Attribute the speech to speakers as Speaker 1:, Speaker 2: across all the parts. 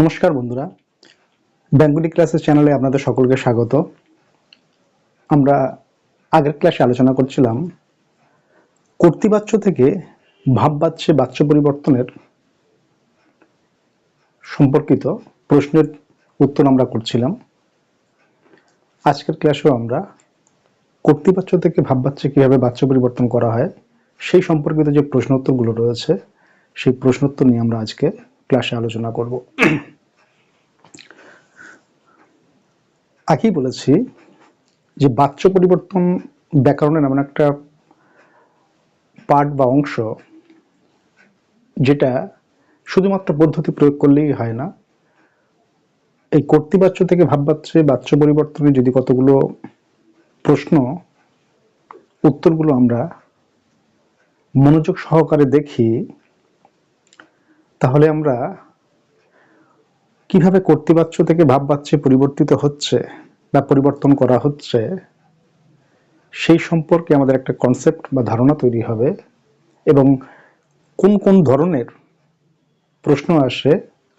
Speaker 1: নমস্কার বন্ধুরা। বেঙ্গলি ক্লাসের চ্যানেলে আপনাদের সকলকে স্বাগত। আমরা আগের ক্লাসে আলোচনা করছিলাম, কর্তৃবাচ্য থেকে ভাববাচ্যে বাচ্য পরিবর্তনের সম্পর্কিত প্রশ্নের উত্তর আমরা করছিলাম। আজকের ক্লাসেও আমরা কর্তৃবাচ্য থেকে ভাববাচ্যে কীভাবে বাচ্য পরিবর্তন করা হয়, সেই সম্পর্কিত যে প্রশ্নোত্তরগুলো রয়েছে, সেই প্রশ্নোত্তর নিয়ে আমরা আজকে ক্লাসে আলোচনা করব। আগেই বলেছি যে বাচ্য পরিবর্তন ব্যাকরণের এমন একটা পার্ট বা অংশ যেটা শুধুমাত্র পদ্ধতি প্রয়োগ করলেই হয় না, এই কর্তৃবাচ্য থেকে ভাববাচ্যে বাচ্য পরিবর্তনে যদি কতগুলো প্রশ্ন, উত্তরগুলো আমরা মনোযোগ সহকারে দেখি তাহলে আমরা কীভাবে কর্তৃবাচ্য থেকে ভাববাচ্যে পরিবর্তিত হচ্ছে বা পরিবর্তন করা হচ্ছে, সেই সম্পর্কে আমাদের একটা কনসেপ্ট বা ধারণা তৈরি হবে এবং কোন কোন ধরনের প্রশ্ন আসে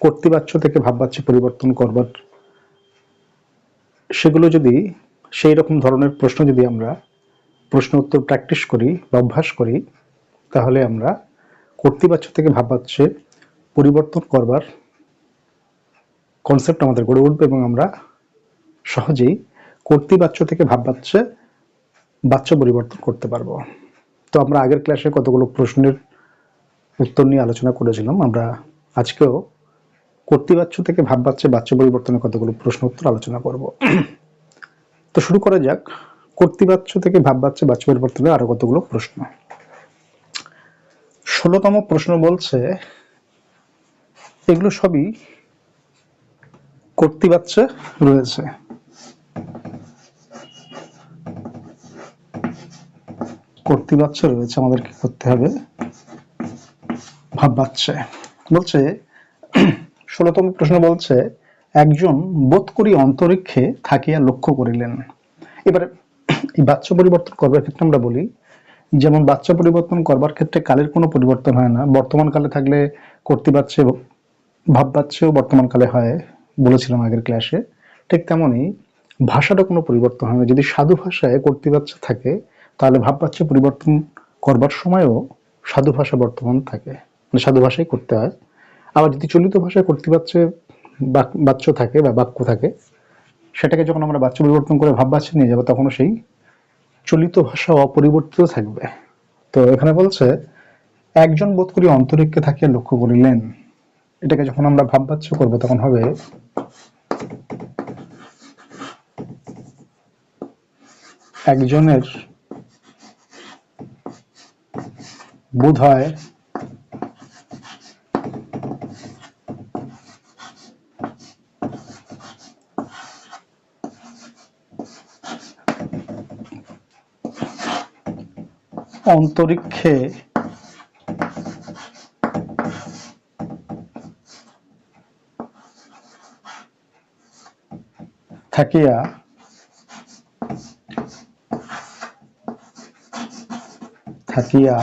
Speaker 1: কর্তৃবাচ্য থেকে ভাববাচ্যে পরিবর্তন করবার। সেগুলো যদি, সেই রকম ধরনের প্রশ্ন যদি আমরা প্রশ্ন উত্তর প্র্যাকটিস করি বা অভ্যাস করি, তাহলে আমরা কর্তৃবাচ্য থেকে ভাববাচ্যে পরিবর্তন করবার কনসেপ্ট আমাদের গড়ে উঠবে এবং আমরা সহজেই কর্তৃবাচ্য থেকে ভাববাচ্যে বাচ্য পরিবর্তন করতে পারব। তো আমরা আগের ক্লাসে কতগুলো প্রশ্নের উত্তর নিয়ে আলোচনা করেছিলাম, আমরা আজকেও কর্তৃবাচ্য থেকে ভাব ভাববাচ্যে বাচ্য পরিবর্তনের কতগুলো প্রশ্ন উত্তর আলোচনা করব। তো শুরু করা যাক কর্তৃবাচ্য থেকে ভাব ভাববাচ্যে বাচ্য পরিবর্তনের আরও কতগুলো প্রশ্ন? ষোলোতম প্রশ্ন বলছে এগুলো সবই কর্তৃবাচ্যে রয়েছে। কর্তৃবাচ্য রয়েছে আমাদের কি করতে হবে ভাববাচ্যে বলছে, ষোলতম প্রশ্ন বলছে, একজন বোধ করি অন্তরিক্ষে থাকিয়া লক্ষ্য করিলেন। এবারে এই বাচ্চা পরিবর্তন করবার ক্ষেত্রে আমরা বলি, যেমন বাচ্চা পরিবর্তন করবার ক্ষেত্রে কালের কোনো পরিবর্তন হয় না। বর্তমান কালে থাকলে কর্তৃবাচ্যে ভাববাচ্যেও বর্তমান কালে হয়, বলেছিলাম আগের ক্লাসে, ঠিক তেমনই ভাষাটা কোনো পরিবর্তন হয় না। যদি সাধু ভাষায় কর্তৃবাচ্য থাকে, তাহলে ভাববাচ্য পরিবর্তন করবার সময়ও সাধু ভাষা বর্তমান থাকে। মানে সাধু ভাষাই করতে হয়। আবার যদি চলিত ভাষায় কর্তৃবাচ্যে বাচ্য থাকে বা বাক্য থাকে, সেটাকে যখন আমরা বাচ্য পরিবর্তন করে ভাববাচ্যে নিয়ে যাব, তখনও সেই চলিত ভাষা অপরিবর্তিত থাকবে। তো এখানে বলছে, একজন বোধ করি অন্তরিক্ষে থাকিয়া লক্ষ্য করিলেন। এটাকে যখন আমরা ভাববাচ্য করব তখন হবে একজনের বোধ হয় অন্তরিক্ষে থাকিয়া থাকিয়া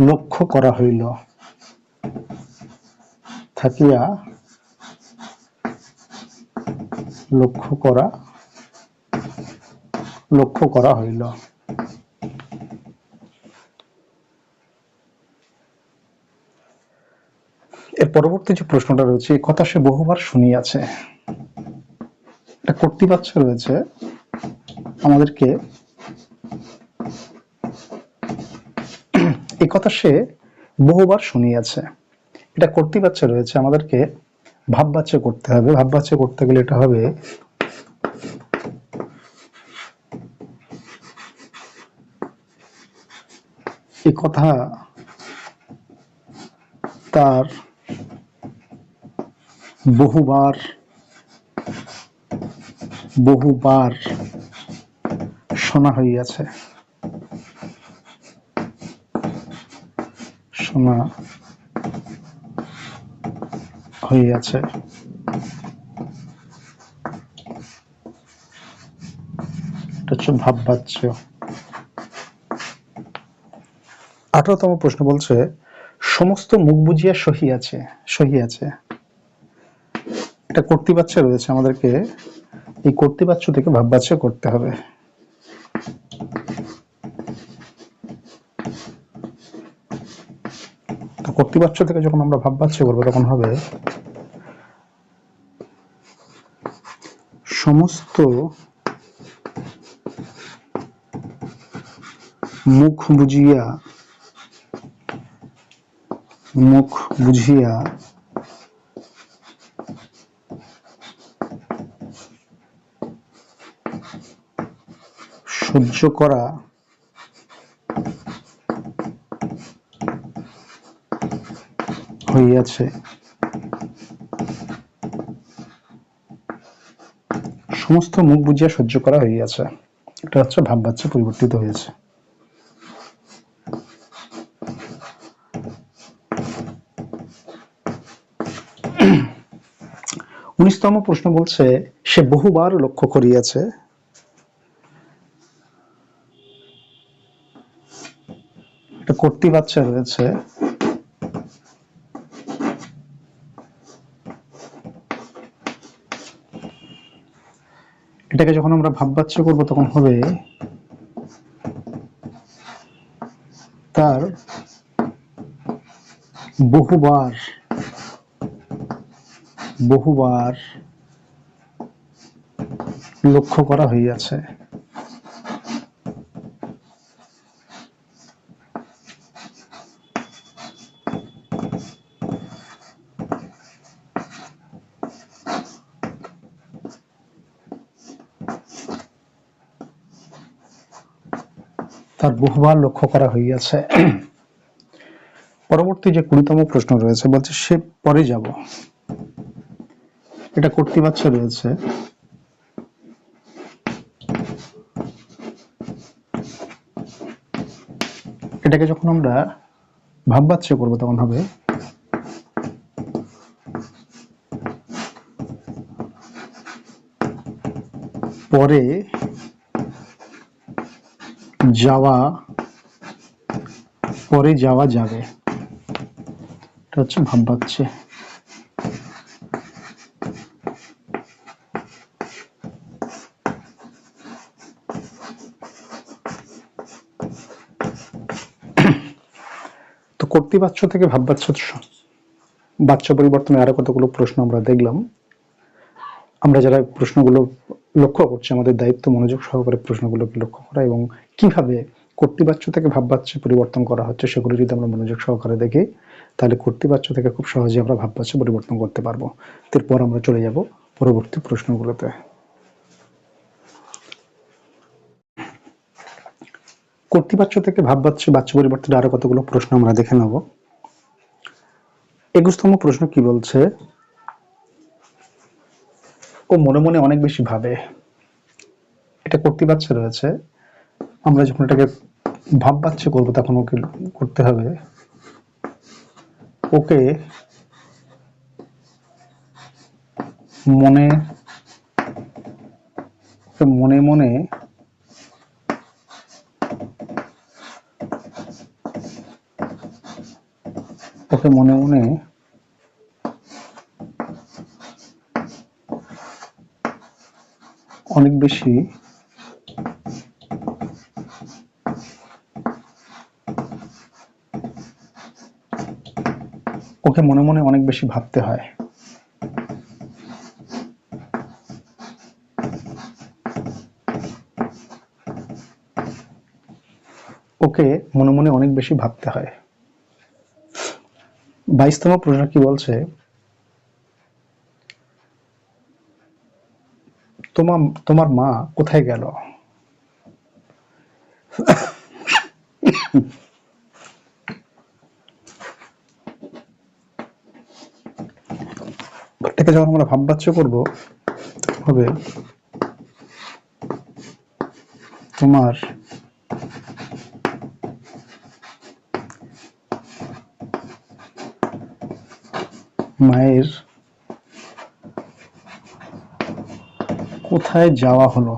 Speaker 1: লক্ষ্য করা হইল। থাকিয়া লক্ষ্য করা লক্ষ্য করা হইল। পরবর্তী যে প্রশ্নটা রয়েছে, এই কথা সে বহুবার শুনিয়াছে। একটা কর্তৃবাচ্য রয়েছে আমাদেরকে এই কথা সে বহুবার শুনিয়াছে। এটা কর্তৃবাচ্য রয়েছে আমাদেরকে ভাববাচ্য করতে হবে। ভাববাচ্য করতে গেলে এটা হবে এই কথা তার বহুবার বহুবার শোনা হইয়াছে। শোনা হইয়াছে। এটা আঠারোতম প্রশ্ন বলছে, সমস্ত মুখ বুঝিয়া সহি আছে সহি আছে এটা কর্তৃবাচ্য রয়েছে আমাদেরকে, এই কর্তৃবাচ্য থেকে ভাববাচ্য করতে হবে। তো কর্তৃবাচ্য থেকে যখন আমরা ভাববাচ্য করব, তখন হবে সমস্ত মুখ বুঝিয়া মুখ বুঝিয়া সহ্য করা। হইয়াছে। সমস্ত মুখ বুঝিয়া সহ্য করা হইয়াছে। এটা হচ্ছে ভাববাচ্য পরিবর্তিত হয়েছে উনিশতম প্রশ্ন বলছে, সে বহুবার লক্ষ্য করিয়াছে একটা কর্তৃবাচ্য রয়েছে। এটাকে যখন আমরা ভাববাচ্য করব, তখন হবে তার বহুবার বহুবার লক্ষ্য করা হইয়াছে। বহুবার লক্ষ্য করা হইয়াছে। পরবর্তী যে কুড়িতম প্রশ্ন রয়েছে, বলছে, সে পরে যাব। এটা কর্তৃবাচ্য রয়েছে। এটাকে যখন আমরা ভাববাচ্য করব, তখন হবে, পরে যাওয়া, পরে যাওয়া যাবে। এটা হচ্ছে ভাববাচ্য তো কর্তৃবাচ্য থেকে ভাববাচ্য বাচ্য পরিবর্তনে আরও কতগুলো প্রশ্ন আমরা দেখলাম। আমরা যারা প্রশ্নগুলো লক্ষ্য করছে, আমাদের দায়িত্ব মনোযোগ সহকারে প্রশ্নগুলোকে লক্ষ্য করা এবং কীভাবে কর্তৃবাচ্য থেকে ভাববাচ্য পরিবর্তন করা হচ্ছে সেগুলো যদি আমরা মনোযোগ সহকারে দেখি, তাহলে কর্তৃবাচ্য থেকে খুব সহজে আমরা ভাববাচ্য পরিবর্তন করতে পারব। এরপর আমরা চলে যাব পরবর্তী প্রশ্নগুলোতে। কর্তৃবাচ্য থেকে ভাববাচ্য বাচ্য পরিবর্তনে আরও কতগুলো প্রশ্ন আমরা দেখে নেব? একুশতম প্রশ্ন কি বলছে ও মনে মনে অনেক বেশি ভাবে এটা কর্তৃবাচ্য রয়েছে। আমরা যখন এটাকে ভাববাচ্য করব তখন ওকে করতে হবে। ওকে মনে মনে মনে ওকে মনে মনে অনেক বেশি। ওকে মনে মনে অনেক বেশি ভাবতে হয়। ওকে মনে মনে অনেক বেশি ভাবতে হয়। বাইশতম প্রশ্ন কি বলছে? তোমার তোমার মা কোথায় গেল? এটাকে যখন আমরা ভাববাচ্য করব হবে তোমার মায়ের কোথায় যাওয়া হলো?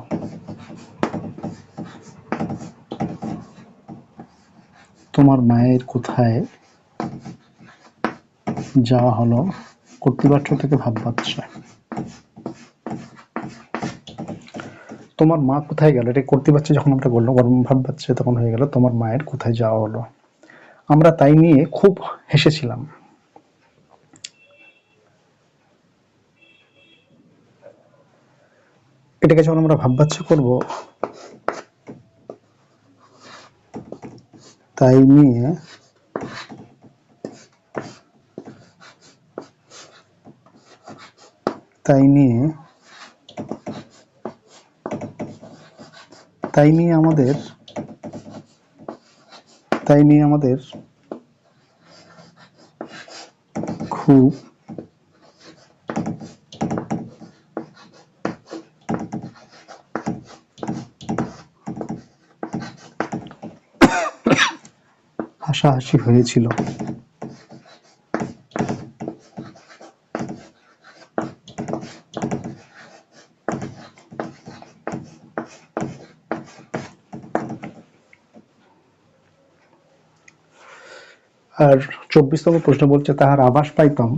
Speaker 1: তোমার মায়ের কোথায় যাওয়া হলো? কর্তৃবাচ্য থেকে ভাববাচ্য তোমার মা কোথায় গেল? এটা কর্তৃবাচ্য যখন আমরা বললাম ভাববাচ্য তখন হয়ে গেল, তোমার মায়ের কোথায় যাওয়া হলো? আমরা তাই নিয়ে খুব হেসেছিলাম। এটাকে যখন আমরা ভাববাচ্য করব, তাই নিয়ে তাই নিয়ে তাই নিয়ে আমাদের তাই নিয়ে আমাদের খুব হাসাহাসি হয়েছিল। আর চব্বিশতম প্রশ্ন বলছে, তাহার আভাস পাইতাম।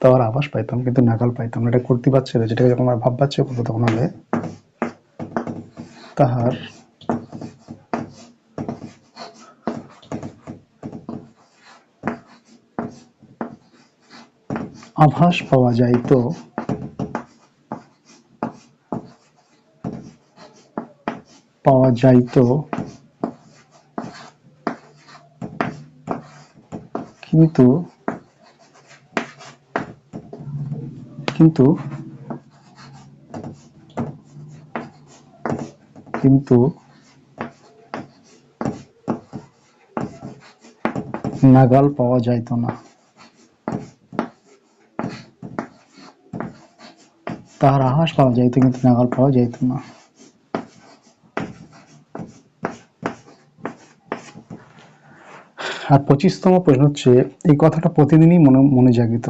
Speaker 1: তাহার আভাস পাইতাম, কিন্তু নাগাল পাইতাম এটা করতে পারছে যেটাকে যখন আমরা ভাব পাচ্ছে তখন হবে তাহার আভাস পাওয়া যাইতো পাওয়া যাইতো কিন্তু কিন্তু কিন্তু নাগাল পাওয়া যাইতো না। তাহার আভাস পাওয়া যাইতো কিন্তু নাগাল পাওয়া যাইতো না। আর পঁচিশতম প্রশ্ন হচ্ছে, এই কথাটা প্রতিদিনই মনে মনে জাগিত।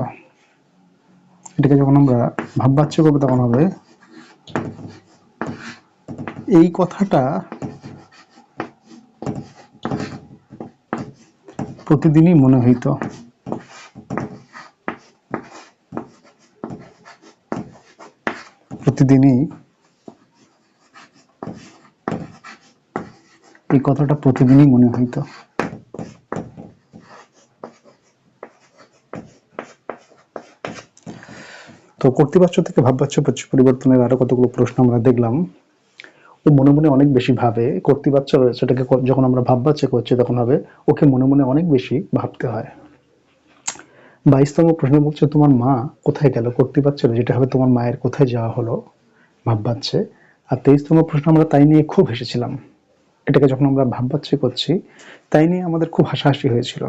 Speaker 1: এটাকে যখন আমরা ভাববাচ্য করব তখন হবে, এই কথাটা প্রতিদিনই মনে হইত। প্রতিদিনই এই কথাটা প্রতিদিনই মনে হইতো তো। কর্তৃবাচ্য থেকে ভাববাচ্য পরিবর্তনের আরও কতগুলো প্রশ্ন আমরা দেখলাম। ও মনে মনে অনেক বেশি ভাবে কর্তৃবাচ্য রয়েছে সেটাকে যখন আমরা ভাববাচ্য করছি তখন হবে ওকে মনে মনে অনেক বেশি ভাবতে হয়। বাইশতম প্রশ্ন বলছে তোমার মা কোথায় গেল? কর্তৃবাচ্য যেটা হবে তোমার মায়ের কোথায় যাওয়া হলো? ভাববাচ্যে আর তেইশতম প্রশ্ন আমরা তাই নিয়ে খুব হেসেছিলাম। এটাকে যখন আমরা ভাববাচ্য করছি তাই নিয়ে আমাদের খুব হাসাহাসি হয়েছিল।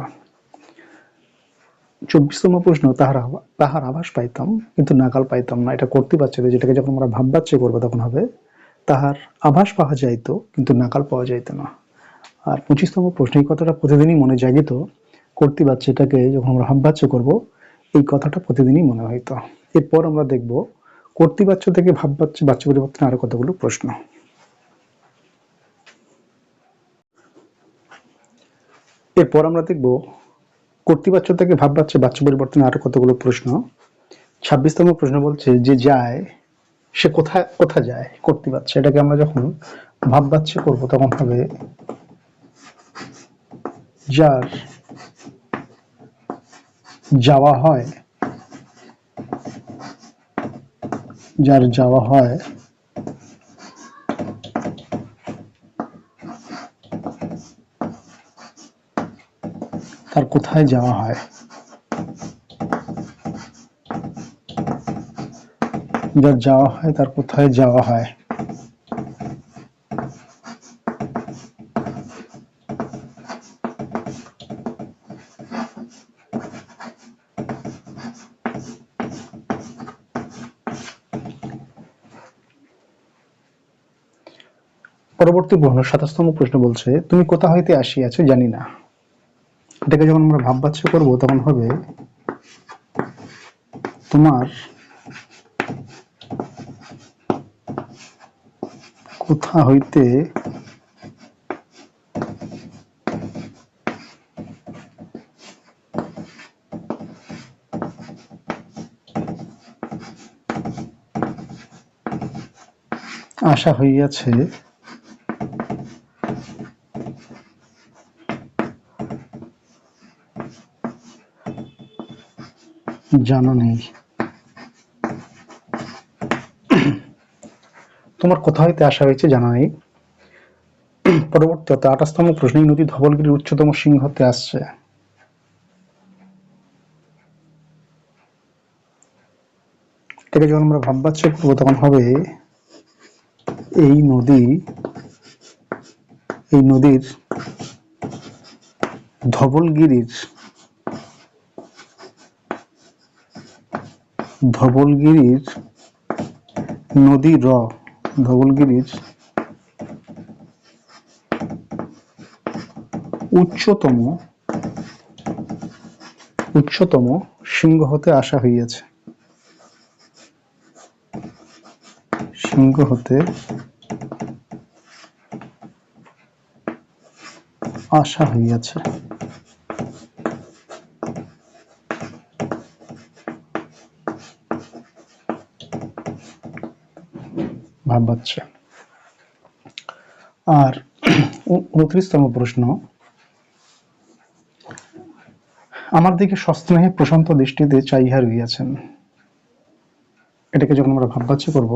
Speaker 1: চব্বিশতম প্রশ্ন তাহার তাহার আভাস পাইতাম কিন্তু নাগাল পাইতাম না। এটা করতে পারছে না, যেটাকে যখন আমরা ভাববাচ্য করব তখন হবে তাহার আভাস পাওয়া যাইতো কিন্তু নাকাল পাওয়া যাইতো না। আর পঁচিশতম প্রশ্ন এই কথাটা প্রতিদিনই মনে জাগিত। করতে এটাকে যখন আমরা ভাববাচ্য করব, এই কথাটা প্রতিদিনই মনে হইতো এরপর আমরা দেখব কর্তৃবাচ্য থেকে ভাববাচ্য, বাচ্য পরিবর্তনে আরও কতগুলো প্রশ্ন। এরপর আমরা দেখব কর্তৃবাচ্য থেকে ভাববাচ্য, বাচ্য পরিবর্তনে আরও কতগুলো প্রশ্ন। ছাব্বিশতম প্রশ্ন বলছে, যে যায়, সে কোথায় কোথায় যায় কর্তৃবাচ্য এটাকে আমরা যখন ভাববাচ্য করব, তখন হবে, যার যাওয়া হয়, যার যাওয়া হয়, তার কোথায় যাওয়া হয়? যার যাওয়া হয়, তার কোথায় যাওয়া হয়? পরবর্তী প্রশ্ন সাতাশতম প্রশ্ন বলছে, তুমি কোথা হইতে আসিয়াছো জানি না। এটাকে যখন আমরা ভাববাচ্য করব, তখন হবে, তোমার কোথা হইতে আশা হইয়াছে জানা নেই। তোমার কোথা হইতে আসা হয়েছে জানা নেই? পরবর্তী আঠাশতম প্রশ্ন এই নদী ধবলগিরির উচ্চতম সিংহতে আসছে। এটাকে যখন আমরা ভাববাচ্য করব, তখন হবে এই নদী, এই নদীর ধবলগিরির ধবলগিরির নদী র ধবলগিরির উচ্চতম উচ্চতম সিংহ হতে আসা হইয়াছে। সিংহ হতে আসা হইয়াছে। ভাববাচ্ছে আর উনত্রিশতম প্রশ্ন, আমার দিকে সস্নেহে প্রশান্ত দৃষ্টিতে চাইহা রইয়াছেন এটাকে যখন আমরা ভাববাচ্য করব,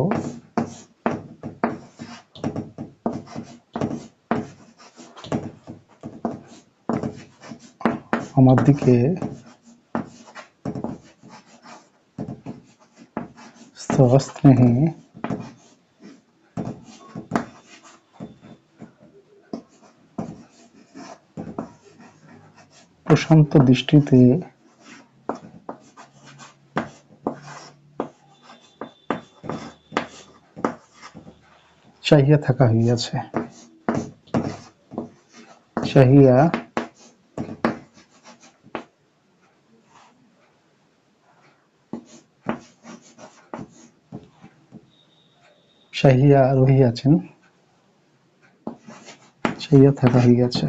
Speaker 1: আমার দিকে সস্নেহে প্রশান্ত দৃষ্টিতে চাহিয়া থাকা হইয়াছে। চাহিয়া চাহিয়া রহিয়াছেন চাহিয়া থাকা হইয়াছে।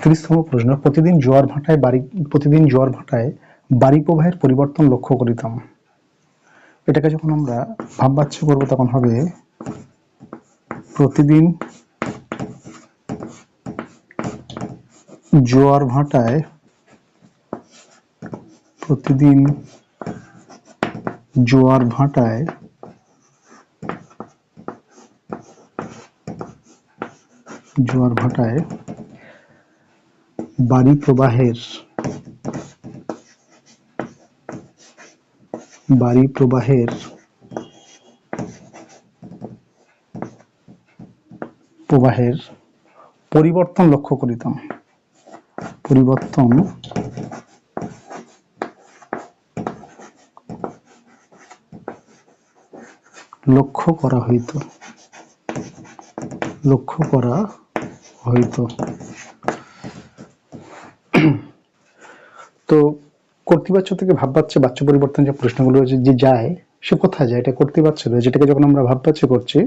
Speaker 1: একত্রিশতম প্রশ্ন, প্রতিদিন জোয়ার ভাটায় বাড়ি, প্রতিদিন জোয়ার ভাটায় বাড়ি প্রবাহের পরিবর্তন লক্ষ্য করিতাম। এটাকে যখন আমরা ভাববাচ্য করব, তখন হবে প্রতিদিন জোয়ার ভাটায় প্রতিদিন জোয়ার ভাটায় জোয়ার ভাটায় বাড়ি প্রবাহের বাড়ি প্রবাহের প্রবাহের পরিবর্তন লক্ষ্য করিতাম। পরিবর্তন লক্ষ্য করা হইত। লক্ষ্য করা হইত। তো কর্তৃবাচ্য থেকে ভাববাচ্য বাচ্য পরিবর্তন যে প্রশ্নগুলো যে যায়, সে কোথায় যায়? এটা রয়েছে যেটাকে যখন আমরা ভাববাচ্য করছি,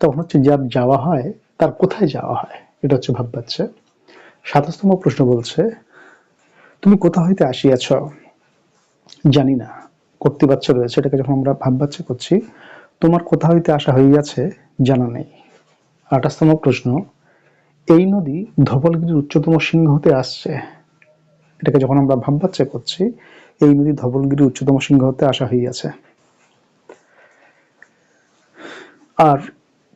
Speaker 1: তখন হচ্ছে যার যাওয়া হয়, তার কোথায় যাওয়া হয়? এটা হচ্ছে ভাববাচ্য। সাতাশতম প্রশ্ন বলছে, তুমি কোথা হইতে আসিয়াছ? জানি না। কর্তৃবাচ্য রয়েছে। এটাকে যখন আমরা ভাববাচ্য করছি, তোমার কোথা হইতে আসা হইয়াছে? জানা নেই। আঠাশতম প্রশ্ন, এই নদী ধবলগিরির উচ্চতম সিংহ হতে আসছে? এটাকে যখন আমরা ভাববাচ্চা করছি, এই নদী ধবলগিরি উচ্চতম সিংহ হতে আসা হইয়াছে। আর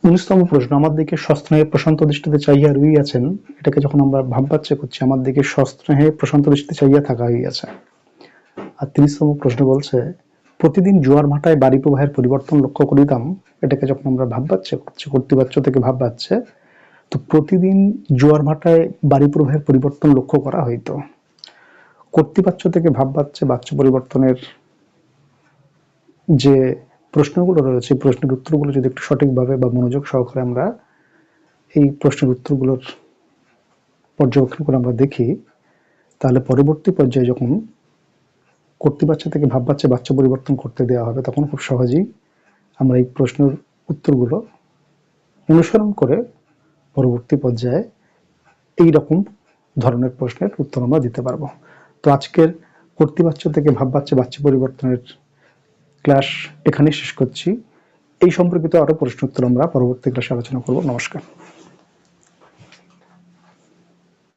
Speaker 1: উনিশতম প্রশ্ন, আমার দিকে সস্ত্রহে প্রশান্ত দৃষ্টিতে চাইয়া রইয়াছেন এটাকে যখন আমরা ভাববাচ্চা করছি, আমার দিকে সস্ত্রহে প্রশান্ত দৃষ্টিতে চাইয়া থাকা হইয়াছে। আর তিরিশতম প্রশ্ন বলছে, প্রতিদিন জোয়ার ভাটায় বাড়ি প্রবাহের পরিবর্তন লক্ষ্য করিতাম, এটাকে যখন আমরা ভাববাচ্চা করছি কর্তৃবাচ্য থেকে ভাববাচ্চে, তো প্রতিদিন জোয়ার ভাটায় বাড়ি প্রবাহের পরিবর্তন লক্ষ্য করা হইতো। কর্তৃপাচ্য থেকে ভাববাচ্য বাচ্য পরিবর্তনের যে প্রশ্নগুলো রয়েছে প্রশ্নের উত্তরগুলো যদি একটু সঠিকভাবে বা মনোযোগ সহকারে আমরা এই প্রশ্নের উত্তরগুলোর পর্যবেক্ষণ করে আমরা দেখি, তাহলে পরবর্তী পর্যায়ে যখন কর্তৃবাচ্য থেকে ভাববাচ্যে বাচ্চা পরিবর্তন করতে দেওয়া হবে, তখন খুব সহজেই আমরা এই প্রশ্নের উত্তরগুলো অনুসরণ করে পরবর্তী পর্যায়ে এই রকম ধরনের প্রশ্নের উত্তর আমরা দিতে পারব। তো আজকের কর্তি বাচ্চা থেকে ভাব বাচ্চা বাচ্চা পরিবর্তনের ক্লাস এখানে শেষ করছি। এই সম্পর্কিত আরও প্রশ্ন উত্তর আমরা পরবর্তী ক্লাসে আলোচনা করব। নমস্কার।